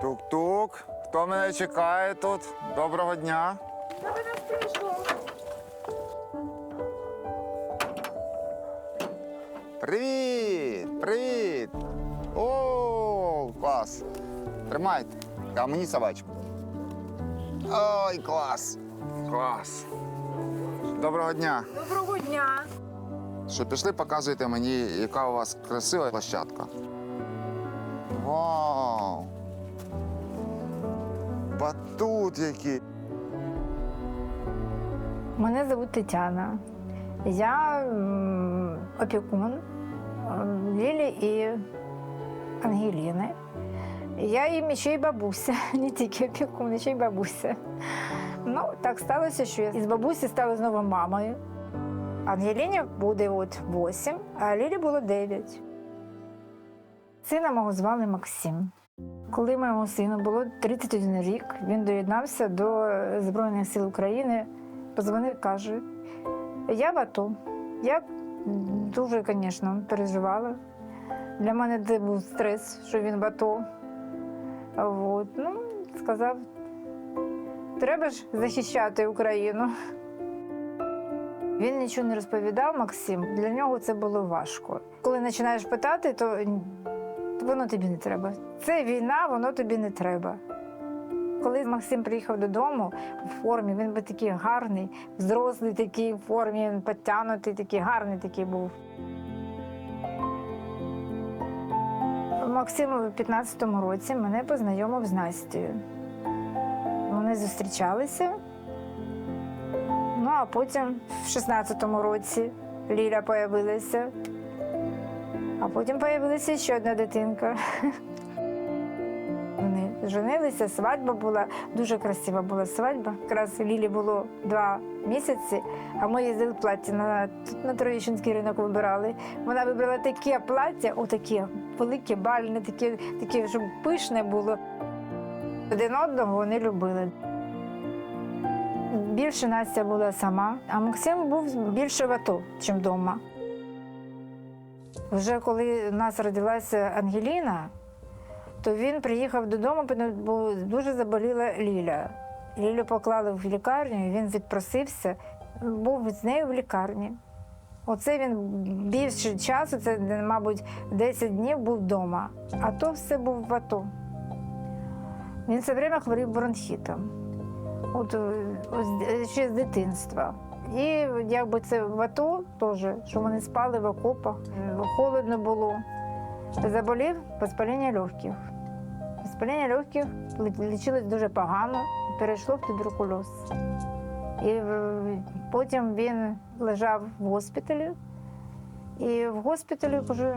Тук-тук. Хто мене чекає тут? Доброго дня. Привіт! Привіт! О, клас! Тримайте. А мені собачку. Ой, клас! Клас! Доброго дня! Доброго дня. Що пішли, показуйте мені, яка у вас красива площадка. Вау! Батут який! Мене звуть Тетяна. Я м, опікун м, Лілі і Ангеліни. Я їм ще й бабуся, не тільки опікун, ще й бабуся. Ну, так сталося, що я із бабусі стала знову мамою. Ангеліні буде от 8, а Лілі було 9. Сина мого звали Максим. Коли моєму сину було 31 рік, він доєднався до Збройних сил України, позвонив, каже: Я в АТО. Я дуже, звісно, переживала. Для мене це був стрес, що він в АТО. От. Ну, сказав, треба ж захищати Україну. Він нічого не розповідав, Максим. Для нього це було важко. Коли починаєш питати, то воно тобі не треба. Це війна, воно тобі не треба. Коли Максим приїхав додому в формі, він був такий гарний, взрослий такий в формі, він підтягнутий, такий гарний такий був. Максим у 15-му році мене познайомив з Настею. Вони зустрічалися. Ну, а потім в 16-му році Ліля появилася. А потім появилася ще одна дитинка. Вони женилися, свадьба була, дуже красива була свадьба. Якраз Лілі було два місяці, а ми їздили в платі на, на Троєщинський ринок вибирали. Вона вибрала таке плаття, отаке велике, бальне, таке, таке, щоб пишне було. Один одного вони любили. Більше Настя була сама, а Максим був більше в АТО, ніж вдома. Вже коли в нас родилася Ангеліна, то він приїхав додому, бо дуже заболіла Ліля. Лілю поклали в лікарню, і він відпросився, був з нею в лікарні. Оце він більше часу, це, мабуть, 10 днів був вдома, а то все був в АТО. Він все время хворів бронхітом. От е, ось ще з дитинства. І якби це в АТО теж, що вони спали в окопах, е, холодно було. Заболів воспаління легких. Воспаління легких лічилось дуже погано, перейшло в туберкульоз. І е, потім він лежав в госпіталі. І в госпіталі вже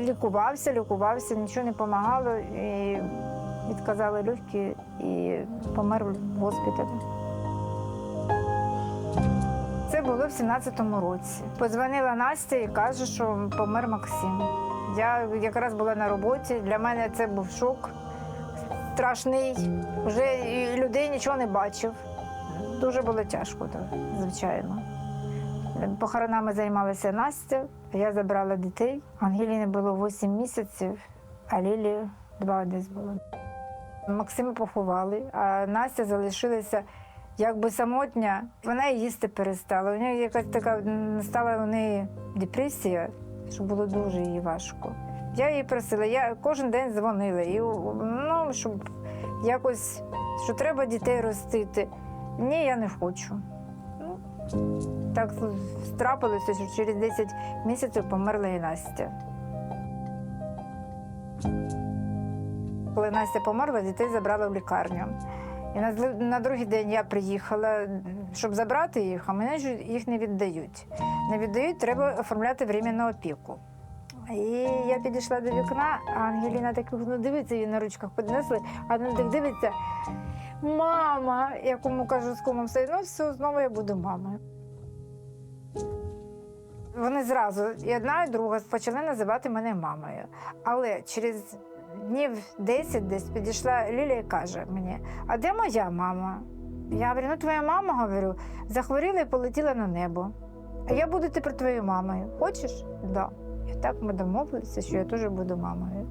лікувався, лікувався, нічого не допомагало. І відказали легкі і помер в госпіталі. Це було в 17-му році. Позвонила Настя і каже, що помер Максим. Я якраз була на роботі. Для мене це був шок страшний. Вже людей нічого не бачив. Дуже було тяжко, так, звичайно. Похоронами займалася Настя, я забрала дітей. Ангеліни було 8 місяців, а Лілі 2 десь було. Максима поховали, а Настя залишилася якби самотня. Вона і їсти перестала. У неї якась така стала у неї депресія, що було дуже їй важко. Я її просила, я кожен день дзвонила, і, ну, щоб якось, що треба дітей ростити. Ні, я не хочу. Ну, так трапилося, що через 10 місяців померла і Настя. Коли Настя померла, дітей забрали в лікарню. І на, на другий день я приїхала, щоб забрати їх, а мене ж їх не віддають. Не віддають, треба оформляти временну опіку. І я підійшла до вікна, а Ангеліна так ну, дивиться, її на ручках піднесли, а вона так дивиться. Мама, я кому кажу з кумом все, ну все, знову я буду мамою. Вони зразу, і одна, і друга, почали називати мене мамою. Але через днів 10 десь підійшла Ліля і каже мені: а де моя мама? Я говорю, ну твоя мама, говорю, захворіла і полетіла на небо. А я буду тепер твоєю мамою. Хочеш? Да. І так ми домовилися, що я теж буду мамою.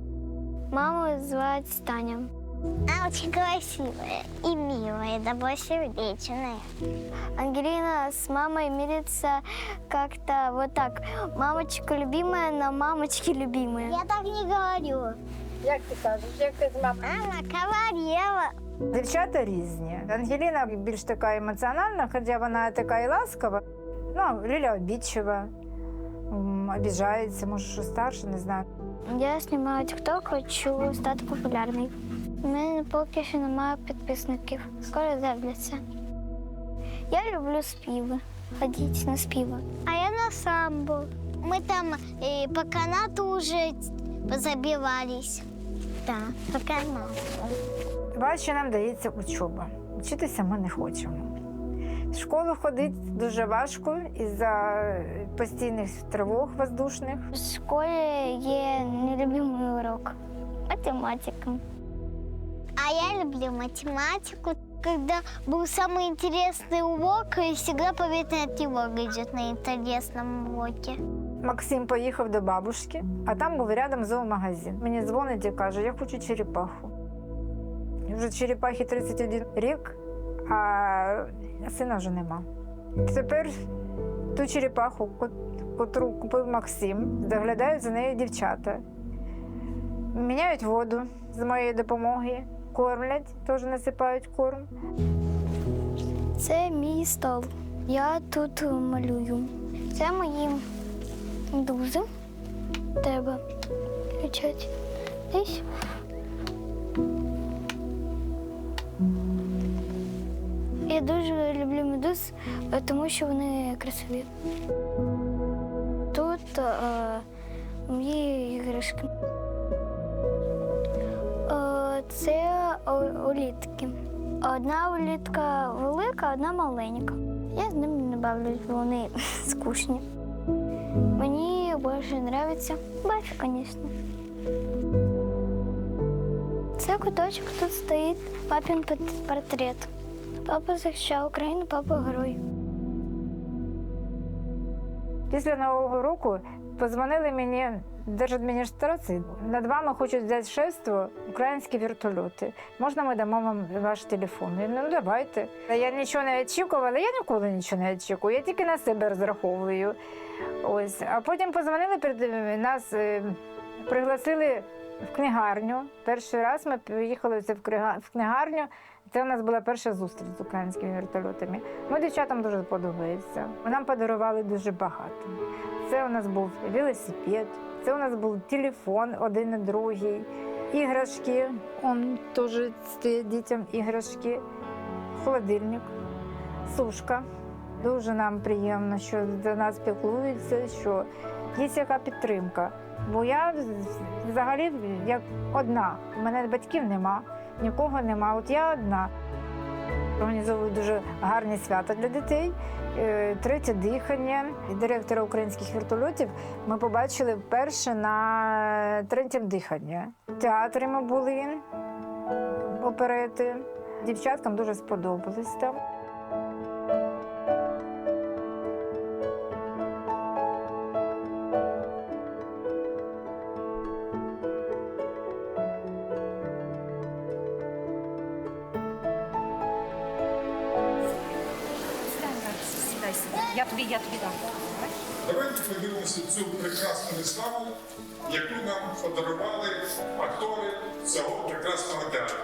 Маму звать Таня. Она очень красивая и милая, добросердечная. Ангелина с мамой мирится как-то вот так. Мамочка любимая, но мамочки любимые. Я так не говорю. Як ти кажеш, як ти з мамою? Она говорила. Дівчата різні. Ангеліна більш така емоціональна, хоча вона така і ласкава. Ну, Ліля обідчива, м, обіжається, може, що старше, не знаю. Я знімаю TikTok, хочу стати популярною. У мене поки що немає підписників. Скоро з'являться. Я люблю співи. Ходіть на співи. А я на самбо. Мы там э, по канату уже позабивались. Да, по канату. Важче нам дається учоба. Вчитися ми не хочемо. В школу ходити дуже важко із-за постійних тривог воздушних. В школі є нелюбимий урок. Математика. А я люблю математику. Когда был самый интересный урок, и всегда поветная тревога идет на интересном уроке. Максим поїхав до бабушки, а там був рядом зоомагазин. Мені дзвонить і каже, я хочу черепаху. І Вже черепахі 31 рік, а сина вже нема. Тепер ту черепаху, ко- котру купив Максим, доглядають за нею дівчата. Міняють воду з моєї допомоги, кормлять, теж насипають корм. Це мій стол. Я тут малюю. Це мої медузи. Треба включати десь. Я дуже люблю медуз, тому що вони красиві. Тут е, мої іграшки. Е, це улітки. Одна улітка велика, одна маленька. Я з ними не бавлюсь, бо вони скучні. Мені більше подобається Бафі, звісно. Це куточок тут стоїть папін портрет. Папа захищав Україну, папа герой. Після Нового року позвонили мені держадміністрації. Над вами хочуть взяти шефство українські вертольоти. Можна ми дамо вам ваш телефон? Я, ну давайте. Я нічого не очікувала, я ніколи нічого не очікую, я тільки на себе розраховую. Ось. А потім позвонили перед нас, е, пригласили в книгарню. Перший раз ми поїхали в книгарню. Це у нас була перша зустріч з українськими вертольотами. Ну, дівчатам дуже подобається. Нам подарували дуже багато. Це у нас був велосипед, це у нас був телефон один і другий, іграшки. Он теж дітям іграшки, холодильник, сушка. Дуже нам приємно, що за нас піклуються, що є яка підтримка. Бо я взагалі як одна. У мене батьків нема, нікого нема. От я одна. Організовую дуже гарні свята для дітей. Е, Третє дихання директора українських вертольотів ми побачили вперше на третє диханні. В театрі ми були оперети. Дівчаткам дуже сподобалось там. Я тобі, я тобі дам. Давайте подивимося цю прекрасну виставу, яку нам подарували актори цього прекрасного театру.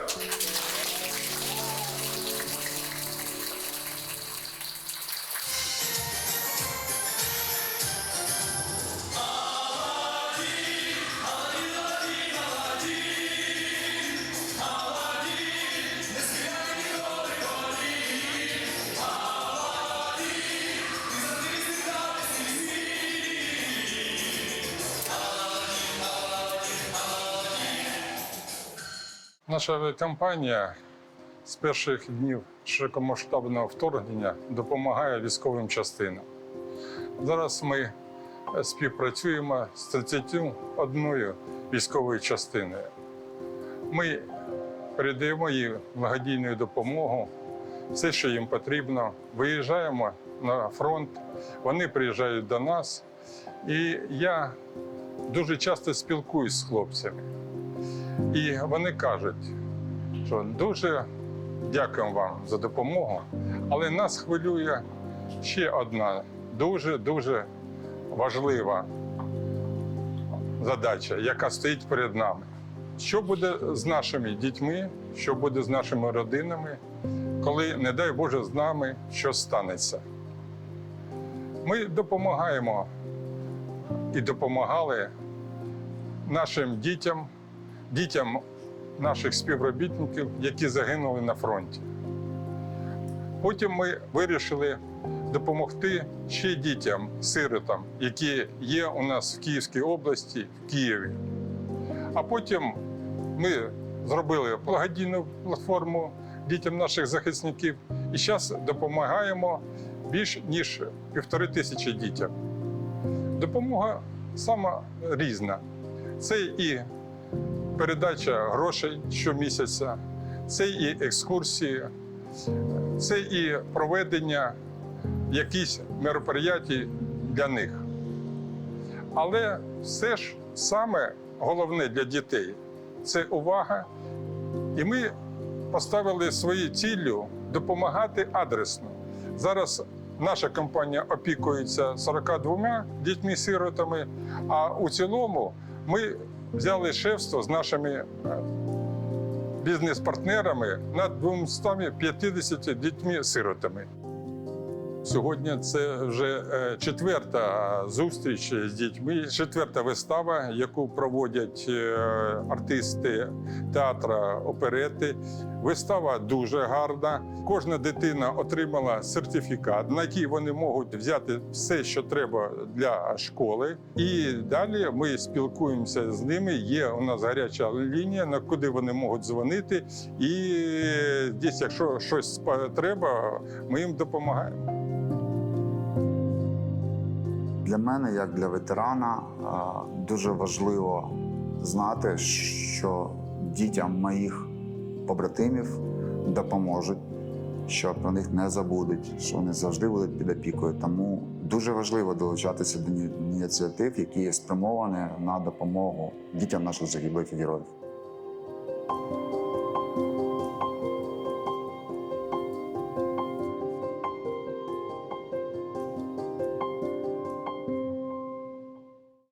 Наша компанія з перших днів широкомасштабного вторгнення допомагає військовим частинам. Зараз ми е, співпрацюємо з 31 військовою частиною. Ми передаємо їй благодійну допомогу все, що їм потрібно. Виїжджаємо на фронт, вони приїжджають до нас. І я дуже часто спілкуюсь з хлопцями. І вони кажуть, що дуже дякуємо вам за допомогу, але нас хвилює ще одна дуже-дуже важлива задача, яка стоїть перед нами. Що буде з нашими дітьми, що буде з нашими родинами, коли, не дай Боже, з нами щось станеться? Ми допомагаємо і допомагали нашим дітям, дітям наших співробітників, які загинули на фронті. Потім ми вирішили допомогти ще дітям, сиротам, які є у нас в Київській області, в Києві. А потім ми зробили благодійну платформу дітям наших захисників і зараз допомагаємо більш ніж півтори тисячі дітям. Допомога сама різна. Це і передача грошей щомісяця, це і екскурсії, це і проведення якісь мероприятій для них. Але все ж саме головне для дітей це увага. І ми поставили свою ціллю допомагати адресно. Зараз наша компанія опікується 42 дітьми-сиротами, а у цілому ми взяли шефство з нашими е, бізнес-партнерами над 250 дітьми-сиротами. Сьогодні це вже е, четверта зустріч з дітьми, четверта вистава, яку проводять е, артисти театра оперети. Вистава дуже гарна. Кожна дитина отримала сертифікат, на який вони можуть взяти все, що треба для школи. І далі ми спілкуємося з ними. Є у нас гаряча лінія, на куди вони можуть дзвонити. І десь, якщо щось треба, ми їм допомагаємо. Для мене, як для ветерана, дуже важливо знати, що дітям моїх побратимів допоможуть, що про них не забудуть, що вони завжди будуть під опікою. Тому дуже важливо долучатися до іні- ініціатив, які спрямовані на допомогу дітям наших загиблих героїв.